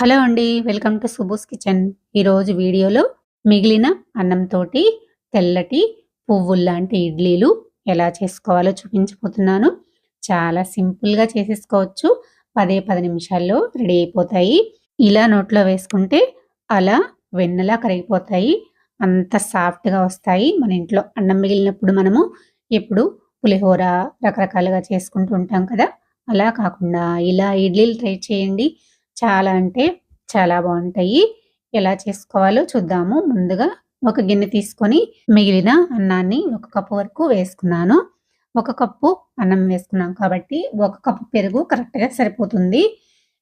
Hello అండి welcome to సుబుస్ kitchen. ఈరోజు వీడియోలో మిగిలిన అన్నంతోటి తెల్లటి పువ్వులు లాంటి ఇడ్లీలు ఎలా చేసుకోవాలో చూపించబోతున్నాను. చాలా సింపుల్గా చేసేసుకోవచ్చు. పదే పది నిమిషాల్లో రెడీ అయిపోతాయి. ఇలా నోట్లో వేసుకుంటే అలా వెన్నలా కరిగిపోతాయి. అంత సాఫ్ట్గా వస్తాయి. మన ఇంట్లో అన్నం మిగిలినప్పుడు మనము ఎప్పుడు పులిహోర రకరకాలుగా చేసుకుంటూ ఉంటాం కదా. అలా కాకుండా ఇలా ఇడ్లీలు ట్రై చేయండి. చాలా అంటే చాలా బాగుంటాయి. ఎలా చేసుకోవాలో చూద్దాము. ముందుగా ఒక గిన్నె తీసుకొని మిగిలిన అన్నాన్ని ఒక కప్పు వరకు వేసుకున్నాను. ఒక కప్పు అన్నం వేసుకున్నాం కాబట్టి ఒక కప్పు పెరుగు కరెక్ట్గా సరిపోతుంది.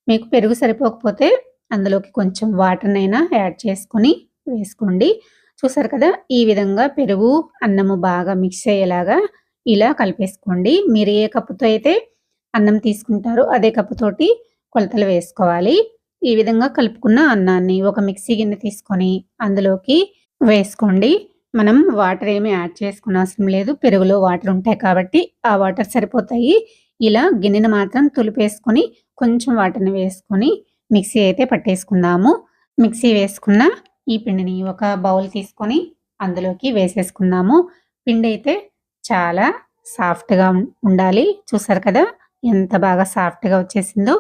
మీకు పెరుగు సరిపోకపోతే అందులోకి కొంచెం వాటర్నైనా యాడ్ చేసుకొని వేసుకోండి. చూసారు కదా ఈ విధంగా పెరుగు అన్నము బాగా మిక్స్ అయ్యేలాగా ఇలా కలిపేసుకోండి. మీరు ఏ కప్పుతో అయితే అన్నం తీసుకుంటారో అదే కప్పుతోటి కొలతలు వేసుకోవాలి. ఈ విధంగా కలుపుకున్న అన్నాన్ని ఒక మిక్సీ గిన్నె తీసుకొని అందులోకి వేసుకోండి. మనం వాటర్ ఏమి యాడ్ చేసుకున్న అవసరం లేదు. పెరుగులో వాటర్ ఉంటాయి కాబట్టి ఆ వాటర్ సరిపోతాయి. ఇలా గిన్నెను మాత్రం తులిపేసుకొని కొంచెం వాటర్ని వేసుకొని మిక్సీ అయితే పట్టేసుకుందాము. మిక్సీ వేసుకున్న ఈ పిండిని ఒక బౌల్ తీసుకొని అందులోకి వేసేసుకుందాము. పిండి అయితే చాలా సాఫ్ట్గా ఉండాలి. చూసారు కదా ఎంత బాగా సాఫ్ట్గా వచ్చేసిందో.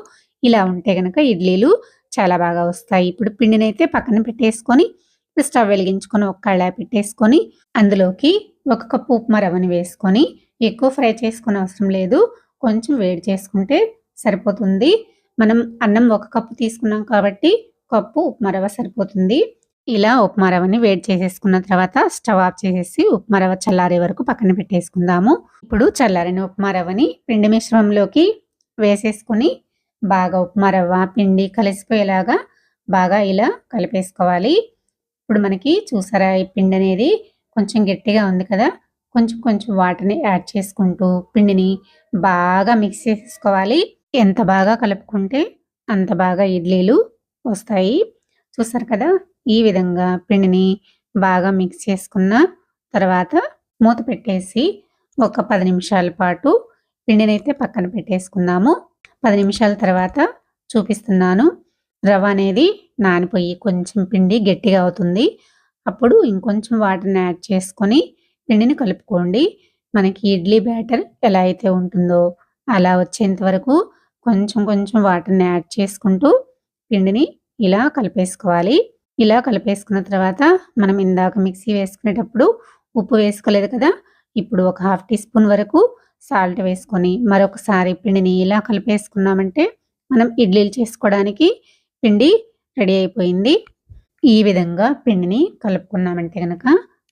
ఇలా ఉంటే కనుక ఇడ్లీలు చాలా బాగా వస్తాయి. ఇప్పుడు పిండినైతే పక్కన పెట్టేసుకొని స్టవ్ వెలిగించుకొని ఒక కళ్ళ పెట్టేసుకొని అందులోకి ఒక కప్పు ఉప్మా రవ్వని వేసుకొని ఎక్కువ ఫ్రై చేసుకునే అవసరం లేదు. కొంచెం వేడి చేసుకుంటే సరిపోతుంది. మనం అన్నం ఒక కప్పు తీసుకున్నాం కాబట్టి కప్పు ఉప్మా రవ్వ సరిపోతుంది. ఇలా ఉప్మా రవ్వని వేడి చేసేసుకున్న తర్వాత స్టవ్ ఆఫ్ చేసేసి ఉప్మా రవ్వ చల్లారే వరకు పక్కన పెట్టేసుకుందాము. ఇప్పుడు చల్లారిన ఉప్మా రవ్వని పిండి మిశ్రమంలోకి వేసేసుకొని బాగా ఉప్మా రవ్వ పిండి కలిసిపోయేలాగా బాగా ఇలా కలిపేసుకోవాలి. ఇప్పుడు మనకి చూసారా ఈ పిండి అనేది కొంచెం గట్టిగా ఉంది కదా కొంచెం కొంచెం వాటిని యాడ్ చేసుకుంటూ పిండిని బాగా మిక్స్ చేసుకోవాలి ఎంత బాగా కలుపుకుంటే అంత బాగా ఇడ్లీలు వస్తాయి. చూసారు కదా ఈ విధంగా పిండిని బాగా మిక్స్ చేసుకున్న తర్వాత మూత పెట్టేసి ఒక పది నిమిషాల పాటు పిండిని అయితే పక్కన పెట్టేసుకుందాము. పది నిమిషాల తర్వాత చూపిస్తున్నాను. రవ్వ అనేది నానిపోయి కొంచెం పిండి గట్టిగా అవుతుంది. అప్పుడు ఇంకొంచెం వాటర్ని యాడ్ చేసుకొని పిండిని కలుపుకోండి. మనకి ఇడ్లీ బ్యాటర్ ఎలా అయితే ఉంటుందో అలా వచ్చేంత వరకు కొంచెం కొంచెం వాటర్ని యాడ్ చేసుకుంటూ పిండిని ఇలా కలిపేసుకోవాలి. ఇలా కలిపేసుకున్న తర్వాత మనం ఇందాక మిక్సీ వేసుకునేటప్పుడు ఉప్పు వేసుకోలేదు కదా? ఇప్పుడు ఒక హాఫ్ టీ స్పూన్ వరకు సాల్ట్ వేసుకొని మరొకసారి పిండిని ఇలా కలిపేసుకున్నామంటే మనం ఇడ్లీలు చేసుకోవడానికి పిండి రెడీ అయిపోయింది. ఈ విధంగా పిండిని కలుపుకున్నామంటే కనుక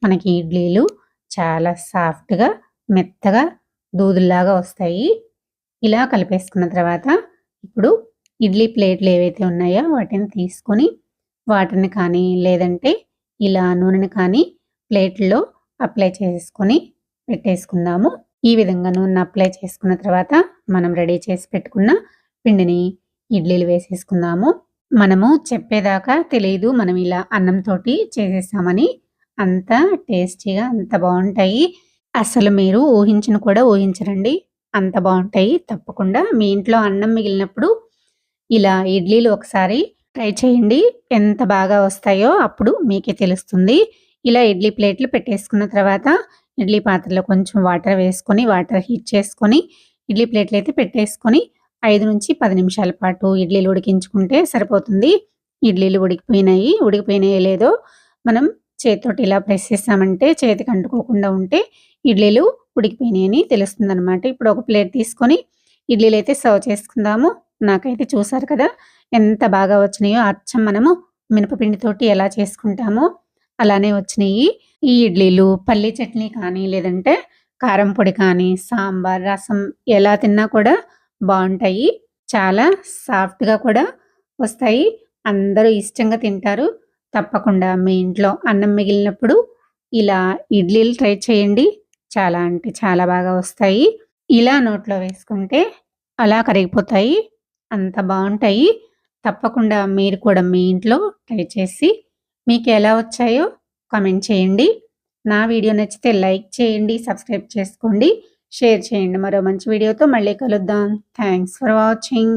మనకి ఇడ్లీలు చాలా సాఫ్ట్గా మెత్తగా దూదుల్లాగా వస్తాయి. ఇలా కలిపేసుకున్న తర్వాత ఇప్పుడు ఇడ్లీ ప్లేట్లు ఏవైతే ఉన్నాయో వాటిని తీసుకొని వాటిని కానీ లేదంటే ఇలా నూనెని కానీ ప్లేట్లో అప్లై చేసుకొని పెట్టేసుకుందాము. ఈ విధంగా నూనె అప్లై చేసుకున్న తర్వాత మనం రెడీ చేసి పెట్టుకున్న పిండిని ఇడ్లీలు వేసేసుకుందాము. మనము చెప్పేదాకా తెలియదు మనం ఇలా అన్నంతో చేసేసామని. అంత టేస్టీగా అంత బాగుంటాయి. అసలు మీరు ఊహించిన కూడా ఊహించరండి. అంత బాగుంటాయి. తప్పకుండా మీ ఇంట్లో అన్నం మిగిలినప్పుడు ఇలా ఇడ్లీలు ఒకసారి ట్రై చేయండి. ఎంత బాగా వస్తాయో అప్పుడు మీకే తెలుస్తుంది. ఇలా ఇడ్లీ ప్లేట్లు పెట్టేసుకున్న తర్వాత ఇడ్లీ పాత్రలో కొంచెం వాటర్ వేసుకొని వాటర్ హీట్ చేసుకొని ఇడ్లీ ప్లేట్లు అయితే పెట్టేసుకొని ఐదు నుంచి పది నిమిషాల పాటు ఇడ్లీలు ఉడికించుకుంటే సరిపోతుంది. ఇడ్లీలు ఉడికిపోయినాయి. ఉడికిపోయినాయి లేదో మనం చేతితోటి ఇలా ప్రెస్ చేస్తామంటే చేతికి అంటుకోకుండా ఉంటే ఇడ్లీలు ఉడికిపోయినాయి అని తెలుస్తుంది అనమాట ఇప్పుడు ఒక ప్లేట్ తీసుకొని ఇడ్లీలు అయితే సర్వ్ చేసుకుందాము. నాకైతే చూసారు కదా ఎంత బాగా వచ్చినాయో. అచ్చం మనము మినపపిండితోటి ఎలా చేసుకుంటామో అలానే వచ్చినాయి. ఈ ఇడ్లీలు పల్లి చట్నీ కానీ లేదంటే కారం పొడి కానీ సాంబార్ రసం ఎలా తిన్నా కూడా బాగుంటాయి. చాలా సాఫ్ట్గా కూడా వస్తాయి. అందరూ ఇష్టంగా తింటారు. తప్పకుండా మీ ఇంట్లో అన్నం మిగిలినప్పుడు ఇలా ఇడ్లీలు ట్రై చేయండి. చాలా అంటే చాలా బాగా వస్తాయి. ఇలా నోట్లో వేసుకుంటే అలా కరిగిపోతాయి. అంత బాగుంటాయి. తప్పకుండా మీరు కూడా మీ ఇంట్లో ట్రై చేసి మీకు ఎలా వచ్చాయో కామెంట్ చేయండి. నా వీడియో నచ్చితే లైక్ చేయండి సబ్స్క్రైబ్ చేసుకోండి. షేర్ చేయండి. మరో మంచి వీడియోతో మళ్ళీ కలుద్దాం. Thanks for watching